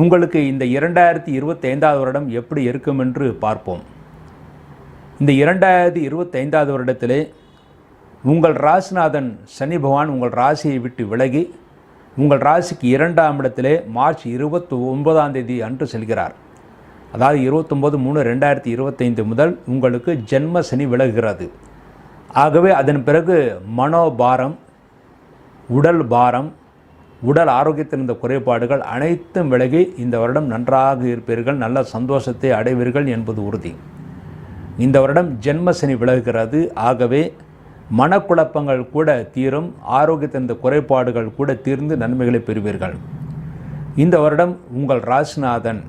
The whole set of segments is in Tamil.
உங்களுக்கு இந்த இரண்டாயிரத்தி இருபத்தி ஐந்தாவது வருடம் எப்படி இருக்கும் என்று பார்ப்போம். இந்த இரண்டாயிரத்தி இருபத்தி ஐந்தாவது வருடத்திலே உங்கள் ராசிநாதன் சனி பகவான் உங்கள் ராசியை விட்டு விலகி உங்கள் ராசிக்கு இரண்டாம் இடத்திலே மார்ச் இருபத்தி ஒன்பதாம் தேதி அன்று செல்கிறார். அதாவது இருபத்தொம்போது மூணு ரெண்டாயிரத்தி இருபத்தைந்து முதல் உங்களுக்கு ஜென்ம சனி விலகுகிறது. ஆகவே அதன் பிறகு மனோபாரம் உடல் பாரம் உடல் ஆரோக்கியத்தில் இருந்த குறைபாடுகள் அனைத்தும் விலகி இந்த வருடம் நன்றாக இருப்பீர்கள் நல்ல சந்தோஷத்தை அடைவீர்கள் என்பது உறுதி. இந்த வருடம் ஜென்ம சனி விலகுகிறது ஆகவே மனக்குழப்பங்கள் கூட தீரும் ஆரோக்கியத்தில் குறைபாடுகள் கூட தீர்ந்து நன்மைகளை பெறுவீர்கள். இந்த வருடம் உங்கள் ராசிநாதன்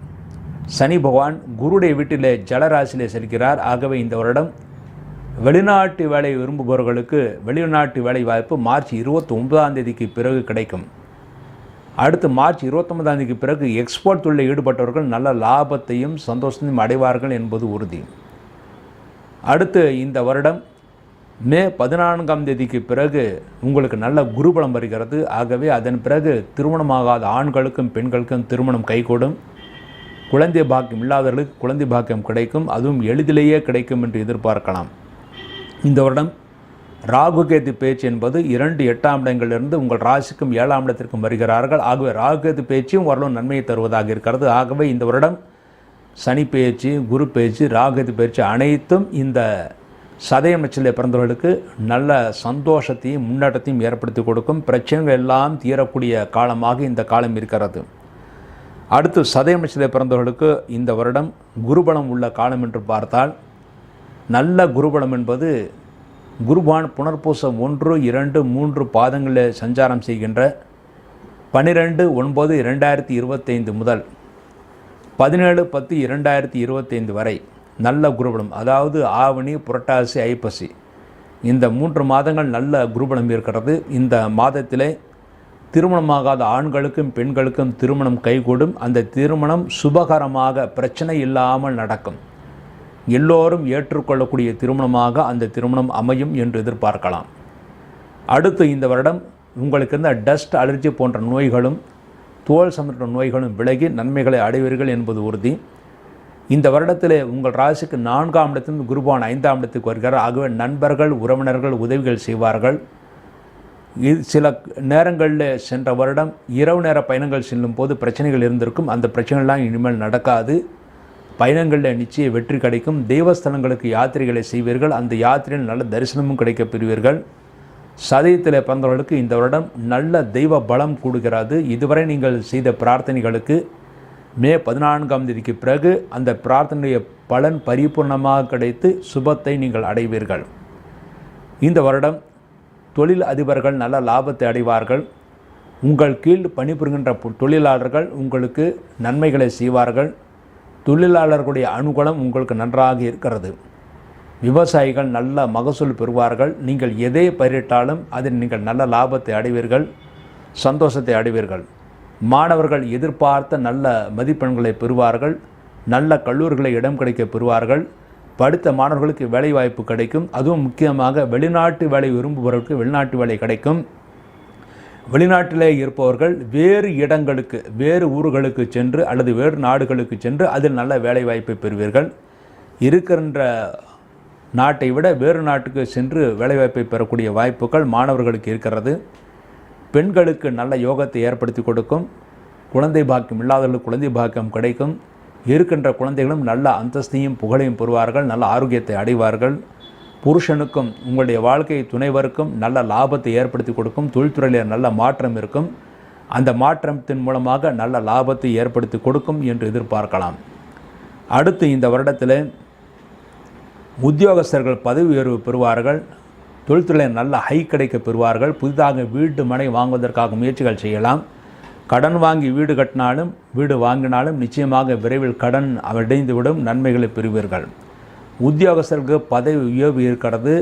சனி பகவான் குருடைய வீட்டிலே ஜலராசியிலே செல்கிறார். ஆகவே இந்த வருடம் வெளிநாட்டு வேலை விரும்புபவர்களுக்கு வெளிநாட்டு வேலை வாய்ப்பு மார்ச் இருபத்தி ஒன்பதாம் தேதிக்கு பிறகு கிடைக்கும். அடுத்து மார்ச் இருபத்தொன்பதாந்தேதிக்கு பிறகு எக்ஸ்போர்ட் தொழிலில் ஈடுபட்டவர்கள் நல்ல லாபத்தையும் சந்தோஷத்தையும் அடைவார்கள் என்பது உறுதி. அடுத்து இந்த வருடம் மே பதினான்காம் தேதிக்கு பிறகு உங்களுக்கு நல்ல குருபலம் வருகிறது. ஆகவே அதன் பிறகு திருமணமாகாத ஆண்களுக்கும் பெண்களுக்கும் திருமணம் கைகூடும். குழந்தை பாக்கியம் இல்லாதவர்களுக்கு குழந்தை பாக்கியம் கிடைக்கும். அதுவும் எளிதிலேயே கிடைக்கும் என்று எதிர்பார்க்கலாம். இந்த வருடம் ராகுகேது பேச்சு என்பது இரண்டு எட்டாம் இடங்களிலிருந்து உங்கள் ராசிக்கும் ஏழாம் இடத்திற்கும் வருகிறார்கள். ஆகவே ராகுகேது பேச்சும் வரலும் நன்மையை தருவதாக இருக்கிறது. ஆகவே இந்த வருடம் சனி பேச்சு குரு பேச்சு ராகுகேது பேச்சு அனைத்தும் இந்த சதயம் நட்சத்திர பிறந்தவர்களுக்கு நல்ல சந்தோஷத்தையும் முன்னேற்றத்தையும் ஏற்படுத்தி கொடுக்கும். பிரச்சனைகள் எல்லாம் தீரக்கூடிய காலமாக இந்த காலம் இருக்கிறது. அடுத்து சதயம் நட்சத்திர பிறந்தவர்களுக்கு இந்த வருடம் குருபலம் உள்ள காலம் என்று பார்த்தால் நல்ல குருபலம் என்பது குருபான் புனர்பூசம் ஒன்று இரண்டு மூன்று பாதங்களில் சஞ்சாரம் செய்கின்ற பன்னிரெண்டு ஒன்பது இரண்டாயிரத்தி இருபத்தைந்து முதல் பதினேழு பத்து இரண்டாயிரத்தி இருபத்தைந்து வரை நல்ல குருபலம் அதாவது ஆவணி புரட்டாசி ஐப்பசி. இந்த மூன்று மாதங்கள் நல்ல குருபலம் இருக்கிறது. இந்த மாதத்திலே திருமணமாகாத ஆண்களுக்கும் பெண்களுக்கும் திருமணம் கைகூடும். அந்த திருமணம் சுபகரமாக பிரச்சனை இல்லாமல் நடக்கும். எல்லோரும் ஏற்றுக்கொள்ளக்கூடிய திருமணமாக அந்த திருமணம் அமையும் என்று எதிர்பார்க்கலாம். அடுத்து இந்த வருடம் உங்களுக்கு இருந்த டஸ்ட் அலர்ஜி போன்ற நோய்களும் தோல் சம்பந்த நோய்களும் விலகி நன்மைகளை அடைவீர்கள் என்பது உறுதி. இந்த வருடத்தில் உங்கள் ராசிக்கு நான்காம் இடத்திலிருந்து குருபான் ஐந்தாம் இடத்துக்கு வருகிறார். ஆகவே நண்பர்கள் உறவினர்கள் உதவிகள் செய்வார்கள். இது சில நேரங்களில் சென்ற வருடம் இரவு நேர பயணங்கள் செல்லும் போது பிரச்சனைகள் இருந்திருக்கும். அந்த பிரச்சனைகள்லாம் இனிமேல் நடக்காது. பயணங்களில் நிச்சய வெற்றி கிடைக்கும். தெய்வஸ்தலங்களுக்கு யாத்திரைகளை செய்வீர்கள். அந்த யாத்திரையில் நல்ல தரிசனமும் கிடைக்க பெறுவீர்கள். சதயத்தில் பிறந்தவர்களுக்கு இந்த வருடம் நல்ல தெய்வ பலம் கூடுகிறது. இதுவரை நீங்கள் செய்த பிரார்த்தனைகளுக்கு மே பதினான்காம் தேதிக்கு பிறகு அந்த பிரார்த்தனைய பலன் பரிபூர்ணமாக கிடைத்து சுபத்தை நீங்கள் அடைவீர்கள். இந்த வருடம் தொழில் அதிபர்கள் நல்ல லாபத்தை அடைவார்கள். உங்கள் கீழ் பணிபுரிகின்ற தொழிலாளர்கள் உங்களுக்கு நன்மைகளை செய்வார்கள். தொழிலாளர்களுடைய அனுகூலம் உங்களுக்கு நன்றாக இருக்கிறது. விவசாயிகள் நல்ல மகசூல் பெறுவார்கள். நீங்கள் எதை பயிரிட்டாலும் அதில் நீங்கள் நல்ல லாபத்தை அடைவீர்கள் சந்தோஷத்தை அடைவீர்கள். மாணவர்கள் எதிர்பார்த்த நல்ல மதிப்பெண்களை பெறுவார்கள் நல்ல கல்லூரிகளை இடம் கிடைக்க பெறுவார்கள். படித்த மாணவர்களுக்கு வேலை வாய்ப்பு கிடைக்கும். அதுவும் முக்கியமாக வெளிநாட்டு வேலை விரும்புபவர்களுக்கு வெளிநாட்டு வேலை கிடைக்கும். வெளிநாட்டிலே இருப்பவர்கள் வேறு இடங்களுக்கு வேறு ஊர்களுக்கு சென்று அல்லது வேறு நாடுகளுக்கு சென்று அதில் நல்ல வேலைவாய்ப்பை பெறுவீர்கள். இருக்கின்ற நாட்டை விட வேறு நாட்டுக்கு சென்று வேலைவாய்ப்பை பெறக்கூடிய வாய்ப்புகள் மாணவர்களுக்கு இருக்கிறது. பெண்களுக்கு நல்ல யோகத்தை ஏற்படுத்தி கொடுக்கும். குழந்தை பாக்கியம் இல்லாதவர்களுக்கு குழந்தை பாக்கியம் கிடைக்கும். இருக்கின்ற குழந்தைகளும் நல்ல அந்தஸ்தையும் புகழையும் பெறுவார்கள் நல்ல ஆரோக்கியத்தை அடைவார்கள். புருஷனுக்கும் உங்களுடைய வாழ்க்கை துணைவருக்கும் நல்ல லாபத்தை ஏற்படுத்தி கொடுக்கும் தொழில்துறையில் நல்ல மாற்றம் இருக்கும். அந்த மாற்றத்தின் மூலமாக நல்ல லாபத்தை ஏற்படுத்தி கொடுக்கும் என்று எதிர்பார்க்கலாம். அடுத்து இந்த வருடத்தில் உத்தியோகஸ்தர்கள் பதவி உயர்வு பெறுவார்கள். தொழில்துறையில் நல்ல ஹை கிடைக்க பெறுவார்கள். புதிதாக வீட்டு மனை வாங்குவதற்காக முயற்சிகள் செய்யலாம். கடன் வாங்கி வீடு கட்டினாலும் வீடு வாங்கினாலும் நிச்சயமாக விரைவில் கடன் அடைந்துவிடும். நன்மைகளை பெறுவீர்கள். உத்தியோகஸ்தர்களுக்கு பதவி உயர்வு இருக்கிறது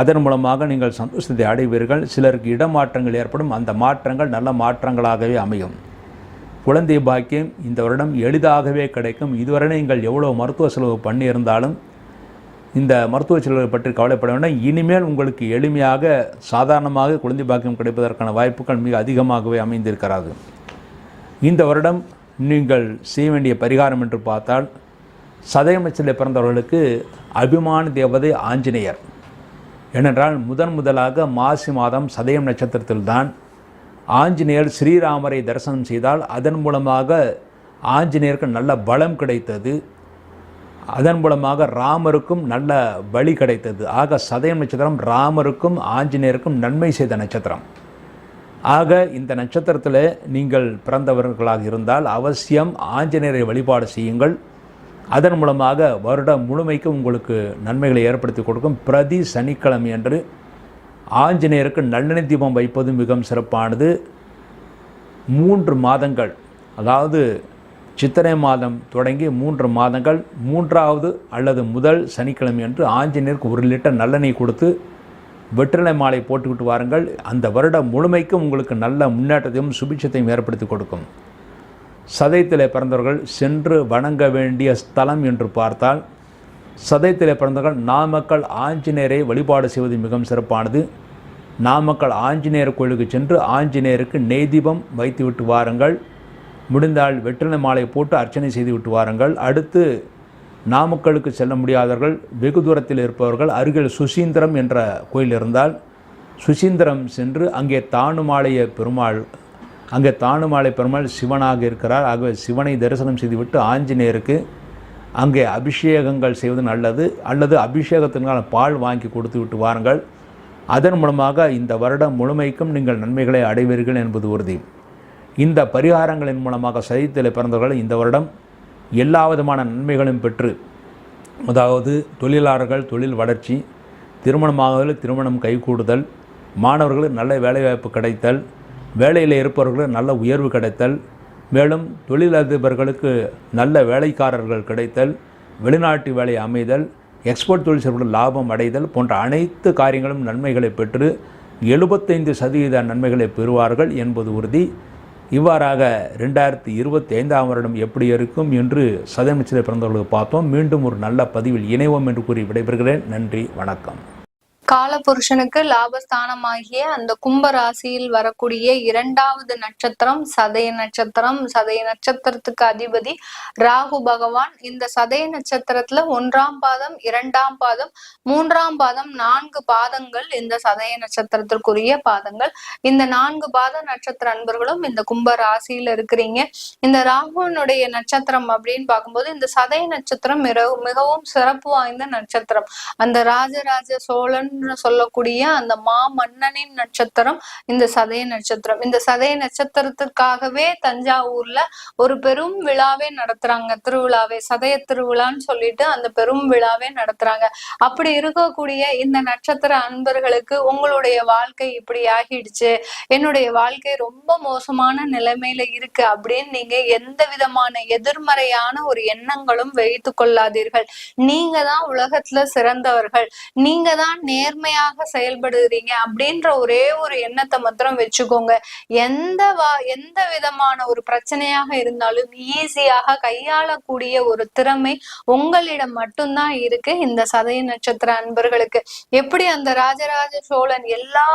அதன் மூலமாக நீங்கள் சந்தோஷத்தை அடைவீர்கள். சிலருக்கு இடமாற்றங்கள் ஏற்படும். அந்த மாற்றங்கள் நல்ல மாற்றங்களாகவே அமையும். குழந்தை பாக்கியம் இந்த வருடம் எளிதாகவே கிடைக்கும். இதுவரை நீங்கள் எவ்வளோ மருத்துவ செலவு பண்ணியிருந்தாலும் இந்த மருத்துவ செலவை பற்றி கவலைப்பட வேண்டாம். இனிமேல் உங்களுக்கு எளிமையாக சாதாரணமாக குழந்தை பாக்கியம் கிடைப்பதற்கான வாய்ப்புகள் மிக அதிகமாகவே அமைந்திருக்கிறது. இந்த வருடம் நீங்கள் செய்ய வேண்டிய பரிகாரம் என்று பார்த்தால் சதயமச்சில் பிறந்தவர்களுக்கு அபிமான தேவதை ஆஞ்சநேயர். ஏனென்றால் முதன் முதலாக மாசி மாதம் சதயம் நட்சத்திரத்தில்தான் ஆஞ்சநேயர் ஸ்ரீராமரை தரிசனம் செய்தால் அதன் மூலமாக ஆஞ்சநேயருக்கு நல்ல பலம் கிடைத்தது. அதன் மூலமாக ராமருக்கும் நல்ல வழி கிடைத்தது. ஆக சதயம் நட்சத்திரம் ராமருக்கும் ஆஞ்சநேயருக்கும் நன்மை செய்த நட்சத்திரம். ஆக இந்த நட்சத்திரத்தில் நீங்கள் பிறந்தவர்களாக இருந்தால் அவசியம் ஆஞ்சநேயரை வழிபாடு செய்யுங்கள். அதன் மூலமாக வருடம் முழுமைக்கும் உங்களுக்கு நன்மைகளை ஏற்படுத்தி கொடுக்கும். பிரதி சனிக்கிழமை அன்று ஆஞ்சநேயருக்கு நல்லெண்ணெய் தீபம் வைப்பது மிகவும் சிறப்பானது. மூன்று மாதங்கள் அதாவது சித்திரை மாதம் தொடங்கி மூன்று மாதங்கள் மூன்றாவது அல்லது முதல் சனிக்கிழமை அன்று ஆஞ்சநேயருக்கு ஒரு லிட்டர் நல்லெண்ணெய் கொடுத்து வெற்றிலை மாலை போட்டுக்கிட்டு வாருங்கள். அந்த வருடம் முழுமைக்கும் உங்களுக்கு நல்ல முன்னேற்றத்தையும் சுபிட்சத்தையும் ஏற்படுத்தி கொடுக்கும். சதயத்திலே பிறந்தவர்கள் சென்று வணங்க வேண்டிய ஸ்தலம் என்று பார்த்தால் சதயத்திலே பிறந்தவர்கள் நாமக்கல் ஆஞ்சநேயரை வழிபாடு செய்வது மிகவும் சிறப்பானது. நாமக்கல் ஆஞ்சநேயர் கோயிலுக்கு சென்று ஆஞ்சநேயருக்கு நெய் தீபம் வைத்துவிட்டு வாருங்கள். முடிந்தால் வெற்றிலை மாலை போட்டு அர்ச்சனை செய்து விட்டு வாருங்கள். அடுத்து நாமக்கலுக்கு செல்ல முடியாதவர்கள் வெகு தூரத்தில் இருப்பவர்கள் அருகில் சுசீந்திரம் என்ற கோயில் இருந்தால் சுசீந்திரம் சென்று அங்கே தானுமாலைய பெருமாள் அங்கே தானுமாலை பெருமாள் சிவனாக இருக்கிறார். ஆகவே சிவனை தரிசனம் செய்துவிட்டு ஆஞ்சநேயருக்கு அங்கே அபிஷேகங்கள் செய்வது நல்லது. அல்லது அபிஷேகத்திற்கான பால் வாங்கி கொடுத்து விட்டு வாருங்கள். அதன் மூலமாக இந்த வருடம் முழுமைக்கும் நீங்கள் நன்மைகளை அடைவீர்கள் என்பது உறுதி. இந்த பரிகாரங்களின் மூலமாக சதித்தலை பிறந்தவர்கள் இந்த வருடம் எல்லா விதமான நன்மைகளும் பெற்று அதாவது தொழிலாளர்கள் தொழில் வளர்ச்சி திருமணமாகுதல் திருமணம் கைகூடுதல் மாணவர்களுக்கு நல்ல வேலைவாய்ப்பு கிடைத்தல் வேலையில் இருப்பவர்களுக்கு நல்ல உயர்வு கிடைத்தல். மேலும் தொழிலதிபர்களுக்கு நல்ல வேலைக்காரர்கள் கிடைத்தல். வெளிநாட்டு வேலை அமைதல். எக்ஸ்போர்ட் தொழில் செய்வர்கள் லாபம் அடைதல் போன்ற அனைத்து காரியங்களும் நன்மைகளை பெற்று எழுபத்தைந்து சதவீத நன்மைகளை பெறுவார்கள் என்பது உறுதி. இவ்வாறாக ரெண்டாயிரத்தி இருபத்தி ஐந்தாம் வருடம் எப்படி இருக்கும் என்று சதயமிச்சில் பிறந்தவர்களுக்கு பார்த்தோம். மீண்டும் ஒரு நல்ல பதிவில் இணைவோம் என்று கூறி விடைபெறுகிறேன். நன்றி வணக்கம். காலபுருஷனுக்கு லாபஸ்தானமாகிய அந்த கும்ப ராசியில் வரக்கூடிய இரண்டாவது நட்சத்திரம் சதய நட்சத்திரம். சதய நட்சத்திரத்துக்கு அதிபதி ராகு பகவான். இந்த சதய நட்சத்திரத்துல ஒன்றாம் பாதம் இரண்டாம் பாதம் மூன்றாம் பாதம் நான்கு பாதங்கள் இந்த சதய நட்சத்திரத்திற்குரிய பாதங்கள். இந்த நான்கு பாத நட்சத்திர அன்பர்களும் இந்த கும்ப ராசியில இருக்கிறீங்க. இந்த ராகுனுடைய நட்சத்திரம் அப்படின்னு பார்க்கும்போது இந்த சதய நட்சத்திரம் மிகவும் சிறப்பு வாய்ந்த நட்சத்திரம். அந்த ராஜராஜ சோழன் சொல்லக்கூடிய அந்த மா மன்னனின் நட்சத்திரம் இந்த சதய நட்சத்திரம். இந்த சதய நட்சத்திரத்துக்காகவே தஞ்சாவூர்ல ஒரு பெரும் விழாவே நடத்துறாங்க. திருவிழாவே சதய திருவிழான்னு சொல்லிட்டு அந்த பெரும் விழாவே நடத்துறாங்க. அப்படி இருக்கக்கூடிய இந்த நட்சத்திர அன்பர்களுக்கு உங்களுடைய வாழ்க்கை இப்படி ஆகிடுச்சு. என்னுடைய வாழ்க்கை ரொம்ப மோசமான நிலைமையில இருக்கு அப்படின்னு நீங்க எந்த விதமான எதிர்மறையான ஒரு எண்ணங்களும் வைத்து கொள்ளாதீர்கள். நீங்க தான் உலகத்துல சிறந்தவர்கள். நீங்க தான் நே நேர்மையாக செயல்படுறீங்க அப்படின்ற ஒரே ஒரு எண்ணத்தை மாத்திரம் வச்சுக்கோங்க. எந்த வா எந்த விதமான ஒரு பிரச்சனையாக இருந்தாலும் ஈஸியாக கையாளக்கூடிய ஒரு திறமை உங்களிடம் மட்டும்தான் இருக்கு இந்த சதய நட்சத்திர அன்பர்களுக்கு. எப்படி அந்த ராஜராஜ சோழன் எல்லா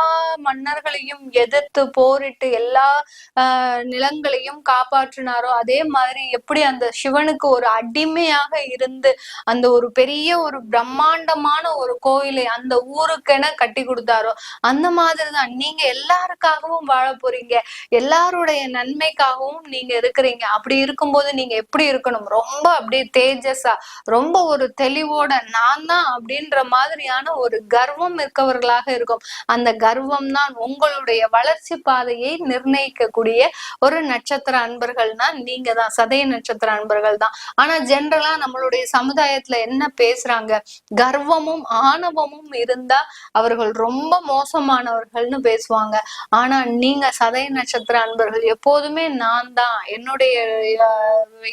மன்னர்களையும் எதிர்த்து போரிட்டு எல்லா ஆஹ் நிலங்களையும் காப்பாற்றினாரோ அதே மாதிரி எப்படி அந்த சிவனுக்கு ஒரு அடிமையாக இருந்து அந்த ஒரு பெரிய ஒரு பிரம்மாண்டமான ஒரு கோயிலை அந்த ஊர் ஊருக்கென கட்டி கொடுத்தாரோ? அந்த மாதிரிதான். நீங்க எல்லாருக்காகவும் வாழ போறீங்க. எல்லாருடைய நன்மைக்காகவும் நீங்க இருக்கிறீங்க. அப்படி இருக்கும்போது நீங்க எப்படி இருக்கணும்? ரொம்ப அப்படியே தேஜஸா ரொம்ப ஒரு தெளிவோட நான் தான் அப்படின்ற மாதிரியான ஒரு கர்வம் இருக்கவர்களாக இருக்கும். அந்த கர்வம் தான் உங்களுடைய வளர்ச்சி பாதையை நிர்ணயிக்கக்கூடிய ஒரு நட்சத்திர அன்பர்கள்னா நீங்க தான். சதய நட்சத்திர அன்பர்கள் தான். ஆனா ஜென்ரலா நம்மளுடைய சமுதாயத்துல என்ன பேசுறாங்க? கர்வமும் ஆணவமும் இருந்தா அவர்கள் ரொம்ப மோசமானவர்கள்னு பேசுவாங்க. ஆனா நீங்க சதய நட்சத்திர அன்பர்கள் எப்போதுமே நான் தான். என்னுடைய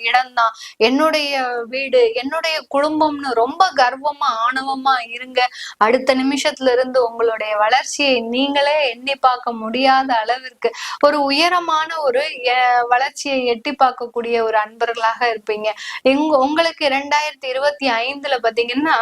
இடம்தான் என்னுடைய வீடு என்னுடைய குடும்பம்னு ரொம்ப கர்வமா ஆணவமா இருங்க. அடுத்த நிமிஷத்துல இருந்து உங்களுடைய வளர்ச்சியை நீங்களே எண்ணி பார்க்க முடியாத அளவிற்கு ஒரு உயரமான ஒரு வளர்ச்சியை எட்டி பார்க்கக்கூடிய ஒரு அன்பர்களாக இருப்பீங்க. எங்க உங்களுக்கு இரண்டாயிரத்தி இருபத்தி ஐந்துல பாத்தீங்கன்னா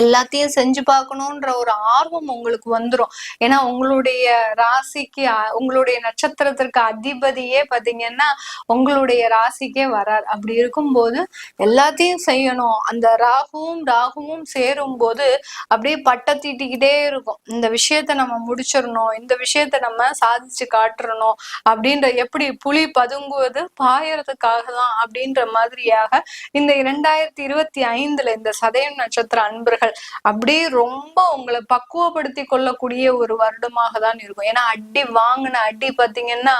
எல்லாத்தையும் செஞ்சு பார்க்கணுன்ற ஒரு ஆர்வம் உங்களுக்கு வந்துரும். ஏன்னா உங்களுடைய ராசிக்கு உங்களுடைய நட்சத்திரத்திற்கு அதிபதியே பாத்தீங்கன்னா உங்களுடைய ராசிக்கே வராது அப்படி இருக்கும்போது எல்லாத்தையும் செய்யணும். அந்த ராகுவும் ராகுவும் சேரும் போது அப்படியே பட்ட தீட்டிக்கிட்டே இருக்கும். இந்த விஷயத்த நம்ம முடிச்சிடணும். இந்த விஷயத்த நம்ம சாதிச்சு காட்டுறணும். அப்படின்ற எப்படி புலி பதுங்குவது பாயறதுக்காக தான் அப்படின்ற மாதிரியாக இந்த இரண்டாயிரத்தி இருபத்தி ஐந்துல இந்த சதயம் நட்சத்திர நண்பர்கள் அப்படியே ரொம்ப உங்களை பக்குவப்படுத்தி கொள்ளக்கூடிய ஒரு வருடமாக தான் இருக்கும். ஏன்னா அடி வாங்கின அடி பாத்தீங்கன்னா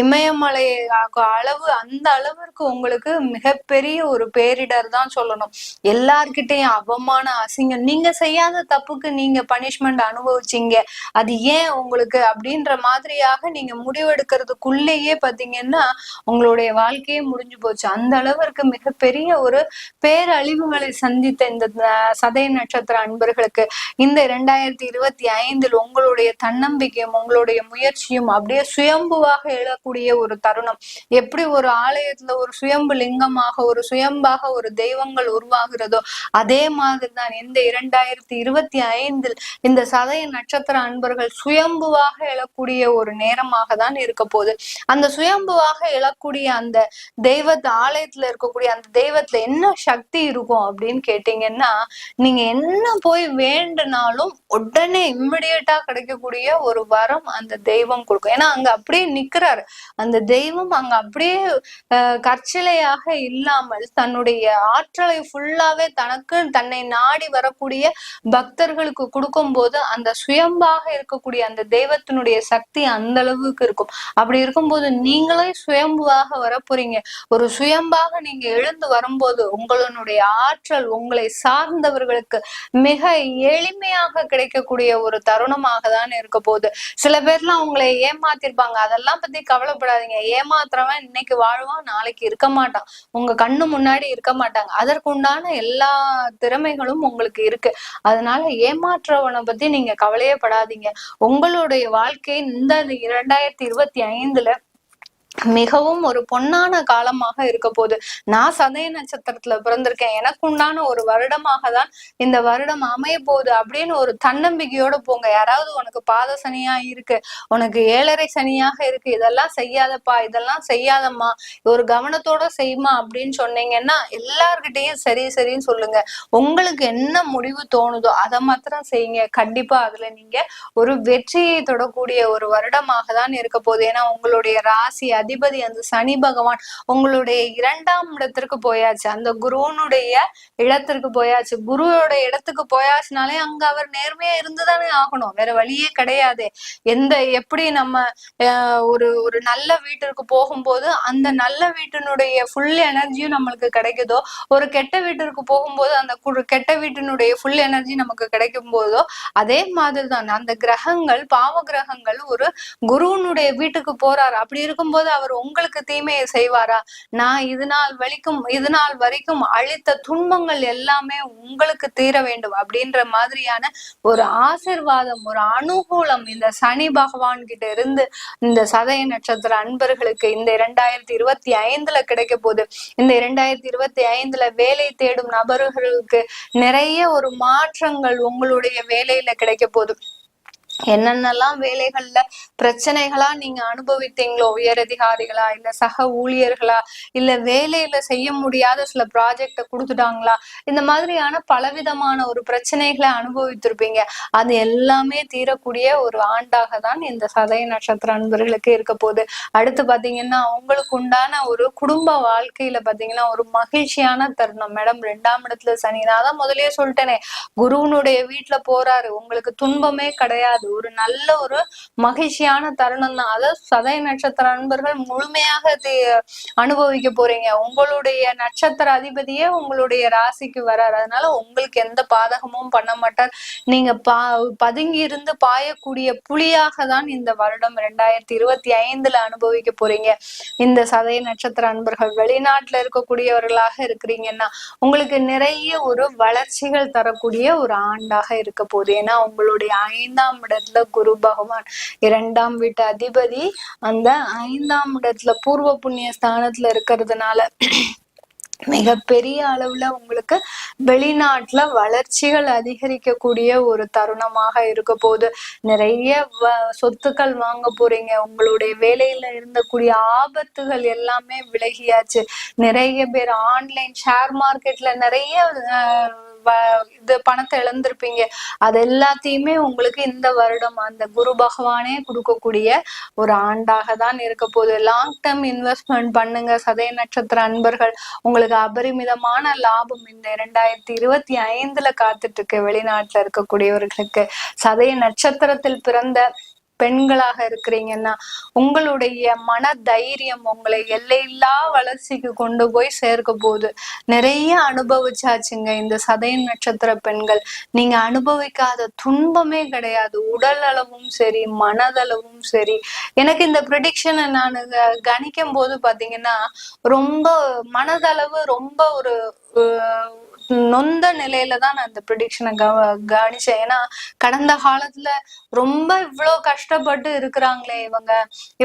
இமயமலை அளவு அந்த அளவிற்கு உங்களுக்கு மிகப்பெரிய ஒரு பேரிடர் தான் சொல்லணும். எல்லார்கிட்டையும் அவமான அசிங்கம். நீங்க செய்யாத தப்புக்கு நீங்க பனிஷ்மெண்ட் அனுபவிச்சீங்க. அது ஏன் உங்களுக்கு? அப்படின்ற மாதிரியாக நீங்க முடிவெடுக்கிறதுக்குள்ளேயே பாத்தீங்கன்னா உங்களுடைய வாழ்க்கையே முடிஞ்சு போச்சு. அந்த அளவிற்கு மிகப்பெரிய ஒரு பேரழிவுகளை சந்தித்த இந்த அஹ், சதய நட்சத்திர அன்பர்களுக்கு இந்த இரண்டாயிரத்தி இருபத்தி ஐந்தில் உங்களுடைய தன்னம்பிக்கையும் உங்களுடைய முயற்சியும் அப்படியே சுயம்புவாக எழக்கூடிய ஒரு தருணம். எப்படி ஒரு ஆலயத்துல ஒரு சுயம்பு லிங்கமாக ஒரு சுயம்பாக ஒரு தெய்வங்கள் உருவாகிறதோ அதே மாதிரி தான் இந்த இரண்டாயிரத்தி இருபத்தி ஐந்தில் இந்த சதய நட்சத்திர அன்பர்கள் சுயம்புவாக எழக்கூடிய ஒரு நேரமாக தான் இருக்க போகுது. அந்த சுயம்புவாக எழக்கூடிய அந்த தெய்வத்து ஆலயத்துல இருக்கக்கூடிய அந்த தெய்வத்துல என்ன சக்தி இருக்கும் அப்படின்னு கேட்டீங்கன்னா நீங்க என்ன போய் வேண்டுனாலும் உடனே இம்மிடியட்டா கிடைக்கக்கூடிய ஒரு வரம் அந்த தெய்வம் கொடுக்கும். ஏன்னா அங்க அப்படியே நிக்கிறாரு. அந்த தெய்வம் அங்க அப்படியே கற்சிலையாக இல்லாமல் தன்னுடைய ஆற்றலை ஃபுல்லாவே தனக்கு தன்னை நாடி வரக்கூடிய பக்தர்களுக்கு கொடுக்கும் போது அந்த சுயம்பாக இருக்கக்கூடிய அந்த தெய்வத்தினுடைய சக்தி அந்த அளவுக்கு இருக்கும். அப்படி இருக்கும்போது நீங்களே சுயம்புவாக வரப்போறீங்க. ஒரு சுயம்பாக நீங்க எழுந்து வரும்போது உங்களுடைய ஆற்றல் உங்களை சார்ந்தவர்கள் சார்ந்தவர்களுக்கு மிக எளிமையாக கிடைக்கக்கூடிய ஒரு தருணமாக தான் இருக்க போகுது. சில பேர்லாம் உங்களை ஏமாத்திருப்பாங்க. அதெல்லாம் பத்தி கவலைப்படாதீங்க. ஏமாத்துறவன் இன்னைக்கு வாழ்வான் நாளைக்கு இருக்க மாட்டான். உங்க கண்ணு முன்னாடி இருக்க மாட்டாங்க. அதற்குண்டான எல்லா திறமைகளும் உங்களுக்கு இருக்கு. அதனால ஏமாற்றவனை பத்தி நீங்க கவலையே படாதீங்க உங்களுடைய வாழ்க்கை இந்த இரண்டாயிரத்தி இருபத்தி ஐந்துல மிகவும் ஒரு பொன்னான காலமாக இருக்க போகுது நான் சதய நட்சத்திரத்துல பிறந்திருக்கேன். எனக்கு உண்டான ஒரு வருடமாக தான் இந்த வருடம் அமைய போகுது அப்படின்னு ஒரு தன்னம்பிக்கையோட போங்க. யாராவது உனக்கு பாத சனியா இருக்கு உனக்கு ஏழரை சனியாக இருக்கு இதெல்லாம் செய்யாதப்பா இதெல்லாம் செய்யாதம்மா ஒரு கவனத்தோட செய்யுமா அப்படின்னு சொன்னீங்கன்னா எல்லார்கிட்டையும் சரி சரின்னு சொல்லுங்க. உங்களுக்கு என்ன முடிவு தோணுதோ அதை மாத்திரம் செய்யுங்க. கண்டிப்பா அதுல நீங்க ஒரு வெற்றியை தொடக்கூடிய ஒரு வருடமாக தான் இருக்க போகுது. ஏன்னா உங்களுடைய ராசி அதிபதி அந்த சனி பகவான் உங்களுடைய இரண்டாம் இடத்திற்கு போயாச்சு. அந்த குருவனுடைய இடத்திற்கு போயாச்சு. குருவோட இடத்துக்கு போயாச்சுனாலே அங்க அவர் நேர்மையா இருந்துதானே ஆகணும். வேற வழியே கிடையாது. எந்த எப்படி நம்ம ஒரு ஒரு நல்ல வீட்டிற்கு போகும்போது அந்த நல்ல வீட்டினுடைய ஃபுல் எனர்ஜியும் நம்மளுக்கு கிடைக்குதோ ஒரு கெட்ட வீட்டிற்கு போகும்போது அந்த கெட்ட வீட்டினுடைய ஃபுல் எனர்ஜி நமக்கு கிடைக்கும் போதோ அதே மாதிரி தான் அந்த கிரகங்கள் பாவ கிரகங்கள் ஒரு குருவனுடைய வீட்டுக்கு போறாரு. அப்படி இருக்கும்போது அவர் உங்களுக்கு தீமையை செய்வாரா? நான் இது நாள் வரைக்கும் இது நாள் வரைக்கும் அளித்த துன்பங்கள் எல்லாமே உங்களுக்கு தீர வேண்டும் அப்படின்ற மாதிரியான ஒரு ஆசிர்வாதம் ஒரு அனுகூலம் இந்த சனி பகவான் கிட்ட இருந்து இந்த சதய நட்சத்திர அன்பர்களுக்கு இந்த இரண்டாயிரத்தி இருபத்தி ஐந்துல கிடைக்க போகுது. இந்த இரண்டாயிரத்தி இருபத்தி ஐந்துல வேலை தேடும் நபர்களுக்கு நிறைய ஒரு மாற்றங்கள் உங்களுடைய வேலையில கிடைக்க போகுது. என்னென்னலாம் வேலைகள்ல பிரச்சனைகளா நீங்க அனுபவித்தீங்களோ உயரதிகாரிகளா இல்ல சக ஊழியர்களா இல்ல வேலையில செய்ய முடியாத சில ப்ராஜெக்ட கொடுத்துட்டாங்களா? இந்த மாதிரியான பலவிதமான ஒரு பிரச்சனைகளை அனுபவித்திருப்பீங்க. அது எல்லாமே தீரக்கூடிய ஒரு ஆண்டாக தான் இந்த சதய நட்சத்திர அன்பர்களுக்கு இருக்க போகுது. அடுத்து பாத்தீங்கன்னா உங்களுக்கு உண்டான ஒரு குடும்ப வாழ்க்கையில பாத்தீங்கன்னா ஒரு மகிழ்ச்சியான தருணம். மேடம் ரெண்டாம் இடத்துல சனி. நான் தான் முதலே சொல்லிட்டேனே குருவனுடைய வீட்டுல போறாரு. உங்களுக்கு துன்பமே கிடையாது. ஒரு நல்ல ஒரு மகிழ்ச்சியான தருணம் தான் அதாவது சதய நட்சத்திர அன்பர்கள் முழுமையாக அது அனுபவிக்க போறீங்க. உங்களுடைய நட்சத்திர அதிபதியே உங்களுடைய ராசிக்கு வராரு. அதனால உங்களுக்கு எந்த பாதகமும் பண்ண மாட்டார். நீங்க பா பதுங்கி இருந்து பாயக்கூடிய புலியாக தான் இந்த வருடம் ரெண்டாயிரத்தி இருபத்தி ஐந்துல அனுபவிக்க போறீங்க. இந்த சதய நட்சத்திர அன்பர்கள் வெளிநாட்டுல இருக்கக்கூடியவர்களாக இருக்கிறீங்கன்னா உங்களுக்கு நிறைய ஒரு வளர்ச்சிகள் தரக்கூடிய ஒரு ஆண்டாக இருக்க போகுது. ஏன்னா உங்களுடைய ஐந்தாம் இடத்துல குரு பகவான் இரண்டாம் வீட்டு அதிபதி அந்த ஐந்தாம் இடத்துல பூர்வ புண்ணிய ஸ்தானத்துல இருக்கிறதுனால மிகப்பெரிய அளவுல உங்களுக்கு வெளிநாட்டுல வளர்ச்சிகள் அதிகரிக்கக்கூடிய ஒரு தருணமாக இருக்க போகுது. நிறைய வ- சொத்துக்கள் வாங்க போறீங்க. உங்களுடைய வேலையில இருந்தக்கூடிய ஆபத்துகள் எல்லாமே விலகியாச்சு. நிறைய பேர் ஆன்லைன் ஷேர் மார்க்கெட்ல நிறைய அஹ், இது பணத்தை இழந்திருப்பீங்க. அது எல்லாத்தையுமே உங்களுக்கு இந்த வருடம் அந்த குரு பகவானே கொடுக்கக்கூடிய ஒரு ஆண்டாக தான் இருக்க போகுது. லாங் டேர்ம் இன்வெஸ்ட்மெண்ட் பண்ணுங்க. சதய நட்சத்திர அன்பர்கள் உங்களுக்கு அபரிமிதமான லாபம் இந்த இரண்டாயிரத்தி இருபத்தி ஐந்துல காத்துட்டு இருக்கு வெளிநாட்டுல இருக்கக்கூடியவர்களுக்கு. சதய நட்சத்திரத்தில் பிறந்த பெண்களாக இருக்கிறீங்கன்னா உங்களுடைய மன தைரியம் உங்களை எல்லையில்லா வளர்ச்சிக்கு கொண்டு போய் சேர்க்க போகுது. நிறைய அனுபவிச்சாச்சுங்க இந்த சதய நட்சத்திர பெண்கள். நீங்க அனுபவிக்காத துன்பமே கிடையாது. உடல் அளவும் சரி மனதளவும் சரி. எனக்கு இந்த ப்ரிடிக்ஷனை நான் கணிக்கும் போது பாத்தீங்கன்னா ரொம்ப மனதளவு ரொம்ப ஒரு நொந்த நிலையில தான் நான் இந்த ப்ரிடிக்ஷனை கவனிச்சேன். ஏன்னா கடந்த காலத்துல ரொம்ப இவ்வளோ கஷ்டப்பட்டு இருக்கிறாங்களே இவங்க.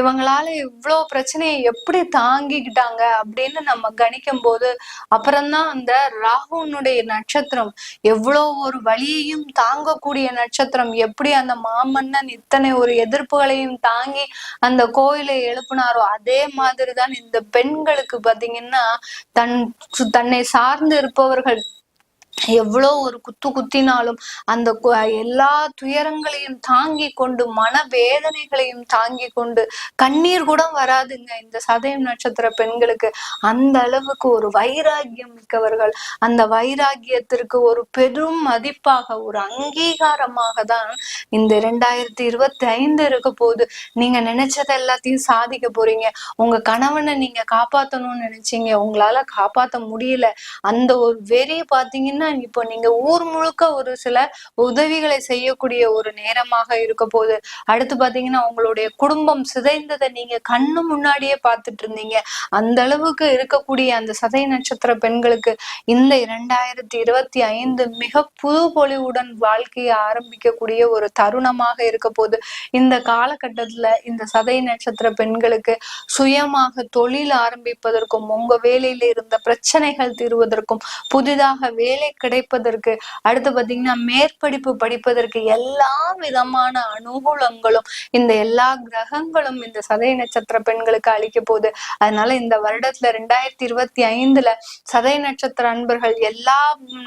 இவங்களால இவ்வளோ பிரச்சனையை எப்படி தாங்கிக்கிட்டாங்க அப்படின்னு நம்ம கணிக்கும் போது அப்புறம்தான் அந்த ராகுனுடைய நட்சத்திரம். எவ்வளோ ஒரு வழியையும் தாங்கக்கூடிய நட்சத்திரம். எப்படி அந்த மாமன்னன் இத்தனை ஒரு எதிர்ப்புகளையும் தாங்கி அந்த கோயிலை எழுப்பினாரோ அதே மாதிரிதான் இந்த பெண்களுக்கு பாத்தீங்கன்னா தன் தன்னை சார்ந்து இருப்பவர்கள் எவ்வளோ ஒரு குத்து குத்தினாலும் அந்த கு- எல்லா துயரங்களையும் தாங்கி கொண்டு மன வேதனைகளையும் தாங்கி கொண்டு கண்ணீர் கூட வராதுங்க இந்த சதயம் நட்சத்திர பெண்களுக்கு. அந்த அளவுக்கு ஒரு வைராகியம் மிக்கவர்கள். அந்த வைராகியத்திற்கு ஒரு பெரும் மதிப்பாக ஒரு அங்கீகாரமாக தான் இந்த ரெண்டாயிரத்தி இருபத்தி ஐந்து இருக்க போகுது. நீங்க நினைச்சதை எல்லாத்தையும் சாதிக்க போறீங்க. உங்க கணவனை நீங்க காப்பாத்தணும்னு நினைச்சீங்க. உங்களால காப்பாத்த முடியல. அந்த ஒரு வெறி பாத்தீங்கன்னா இப்போ நீங்க ஊர் முழுக்க ஒரு சில உதவிகளை செய்யக்கூடிய ஒரு நேரமாக இருக்க போகுது. அடுத்து பாத்தீங்கன்னா உங்களுடைய குடும்பம் சிதைந்ததை நீங்க கண்ணு முன்னாடியே பார்த்துட்டு இருந்தீங்க. அந்த அளவுக்கு இருக்கக்கூடிய அந்த சதை நட்சத்திர பெண்களுக்கு இந்த இரண்டாயிரத்தி இருபத்தி ஐந்து மிக புது பொலிவுடன் வாழ்க்கையை ஆரம்பிக்கக்கூடிய ஒரு தருணமாக இருக்க போது இந்த காலகட்டத்துல இந்த சதை நட்சத்திர பெண்களுக்கு சுயமாக தொழில் ஆரம்பிப்பதற்கும் உங்க வேலையில இருந்த பிரச்சனைகள் தீர்வதற்கும் புதிதாக வேலை கிடைப்பதற்கு. அடுத்து பாத்தீங்கன்னா மேற்படிப்பு படிப்பதற்கு எல்லா விதமான அனுகூலங்களும் இந்த எல்லா கிரகங்களும் இந்த சதய நட்சத்திர பெண்களுக்கு அளிக்க போகுது. அதனால இந்த வருடத்துல ரெண்டாயிரத்தி இருபத்தி ஐந்துல சதய நட்சத்திர அன்பர்கள் எல்லா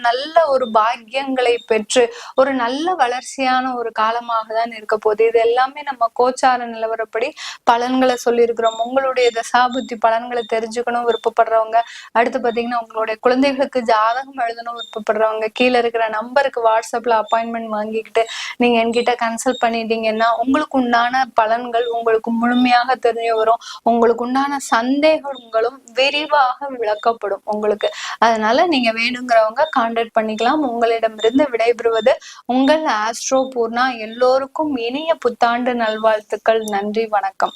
நல்ல ஒரு பாக்கியங்களை பெற்று ஒரு நல்ல வளர்ச்சியான ஒரு காலமாக தான் இருக்க போகுது. இது எல்லாமே நம்ம கோச்சார நிலவரப்படி பலன்களை சொல்லியிருக்கிறோம். உங்களுடைய தசாபுத்தி பலன்களை தெரிஞ்சுக்கணும் விருப்பப்படுறவங்க. அடுத்து பாத்தீங்கன்னா உங்களுடைய குழந்தைகளுக்கு ஜாதகம் எழுதணும் தேவைப்படுறவங்க கீழே இருக்கிற நம்பருக்கு வாட்ஸ்அப்ல அப்பாயின்மெண்ட் வாங்கிக்கிட்டு நீங்க என்கிட்ட கன்சல்ட் பண்ணிட்டீங்கன்னா உங்களுக்கு உண்டான பலன்கள் உங்களுக்கு முழுமையாக தெரிய வரும். உங்களுக்கு உண்டான சந்தேகங்களும் விரிவாக விளக்கப்படும் உங்களுக்கு. அதனால நீங்க வேணுங்கிறவங்க கான்டாக்ட் பண்ணிக்கலாம். உங்களிடமிருந்து விடைபெறுவது உங்கள் ஆஸ்ட்ரோ பூர்ணா. எல்லோருக்கும் இனிய புத்தாண்டு நல்வாழ்த்துக்கள். நன்றி வணக்கம்.